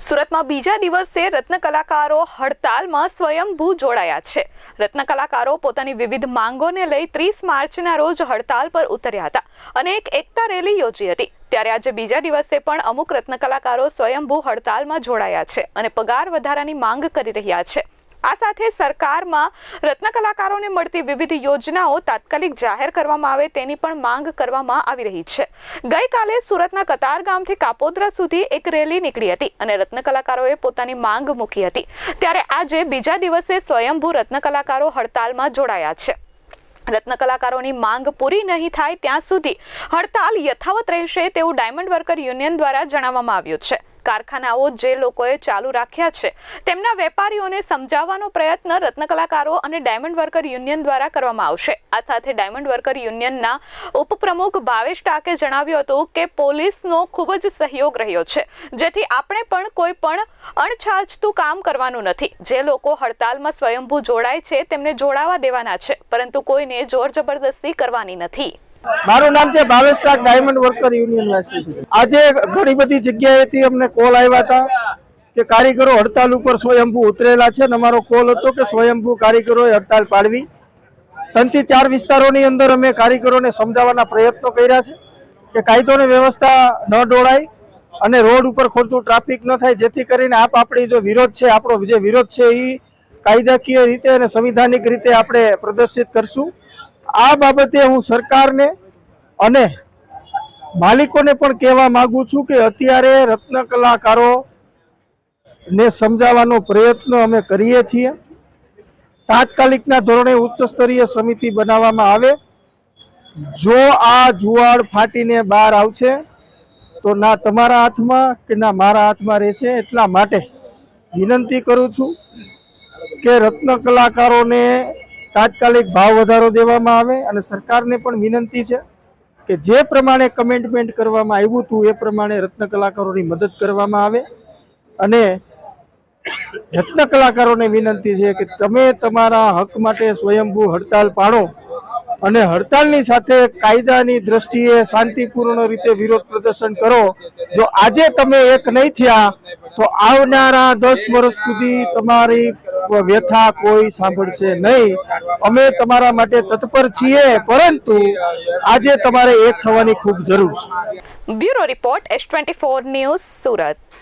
સુરતમાં બીજા દિવસે રત્નકલાકારો હડતાલમાં સ્વયંભૂ જોડાયા છે. રત્ન કલાકારો પોતાની વિવિધ માંગોને લઈ ત્રીસ માર્ચના રોજ હડતાલ પર ઉતર્યા હતા અને એક એકતા રેલી યોજી હતી. ત્યારે આજે બીજા દિવસે પણ અમુક રત્ન કલાકારો સ્વયંભૂ હડતાલમાં જોડાયા છે અને પગાર વધારાની માંગ કરી રહ્યા છે. આ સાથે સરકારમાં રત્ન કલાકારોને મળતી વિવિધ યોજનાઓ તાત્કાલિક જાહેર કરવામાં આવે તેની પણ માંગ કરવામાં આવી રહી છે. ગઈકાલે સુરતના કતાર ગામથી કાપોદ્રા સુધી એક રેલી નીકળી હતી અને રત્ન કલાકારોએ પોતાની માંગ મૂકી હતી. ત્યારે આજે બીજા દિવસે સ્વયંભૂ રત્ન કલાકારો હડતાલમાં જોડાયા છે. રત્ન કલાકારોની માંગ પૂરી નહીં થાય ત્યાં સુધી હડતાલ યથાવત રહેશે તેવું ડાયમંડ વર્કર યુનિયન દ્વારા જણાવવામાં આવ્યું છે. કારખાનાઓ જે લોકોએ ચાલુ રાખ્યા છે, તેમના વેપારીઓને સમજાવવાનો પ્રયત્ન રત્ન કલાકારો અને ડાયમંડ વર્કર યુનિયન દ્વારા કરવામાં આવશે. આ સાથે ડાયમંડ વર્કર યુનિયનના ઉપપ્રમુખ ભાવેશ ટાકે જણાવ્યું હતું કે પોલીસનો ખૂબ જ સહયોગ રહ્યો છે, જેથી આપણે પણ કોઈ પણ અણછાજતું કામ કરવાનું નથી. જે લોકો હડતાલમાં સ્વયંભૂ જોડાય છે, તેમને જોડાવા દેવાના છે, પરંતુ કોઈને જોર જબરદસ્તી કરવાની નથી. મારું નામ છે Bhavesh Tak diamond worker union આજે ઘણી બધી જગ્યાએથી અમને કોલ આવ્યા હતા કે કારીગરો હડતાલ ઉપર સ્વયંભૂ ઉતરેલા છે અને અમારો કોલ હતો કે સ્વયંભૂ કારીગરોએ હડતાલ પાડવી. ત્રણથી ચાર વિસ્તારોની અંદર અમે કારીગરોને સમજાવવાના પ્રયત્નો કર્યા છે કે કાયદો વ્યવસ્થા ન ડોળાય અને રોડ ઉપર ખોટું ટ્રાફિક ન થાય, જેથી કરીને આપ આપણી જો વિરોધ છે, આપણો જે વિરોધ છે એ કાયદાકીય રીતે અને સંવિધાનિક રીતે આપણે પ્રદર્શિત કરશું. આ બાબતે હું સરકારને અને માલિકોને પણ કહેવા માંગુ છું કે અત્યારે રત્ન કલાકારો સમજાવવાનો પ્રયત્ન અમે કરીએ છીએ. તાત્કાલિકના ધોરણે ઉચ્ચ સ્તરીય સમિતિ બનાવવામાં આવે. જો આ જુવાડ ફાટીને બહાર આવશે, તો ના તમારા હાથમાં કે ના મારા હાથમાં રહેશે એટલા માટે વિનંતી કરું છું કે રત્ન કલાકારોને તાત્કાલિક ભાવ વધારો દેવામાં આવે અને સરકારને પણ વિનંતી છે કે જે પ્રમાણે કમેન્ટમેન્ટ કરવામાં આવ્યું હતું એ પ્રમાણે રત્ન કલાકારોની મદદ કરવામાં આવે. અને રત્ન કલાકારોને વિનંતી છે કે તમે તમારા હક માટે સ્વયંભૂ હડતાલ પાડો અને હડતાલની સાથે કાયદાની દ્રષ્ટિએ શાંતિપૂર્ણ રીતે વિરોધ પ્રદર્શન કરો. જો આજે તમે એક નહીં થયા તો આવનારા દસ વર્ષ સુધી તમારી વ્યથા કોઈ સાંભળશે નહીં. અમે તમારા માટે તત્પર છીએ, પરંતુ આજે તમારે એક થવાની ખૂબ જરૂર છે. Bureau report S twenty four news Surat.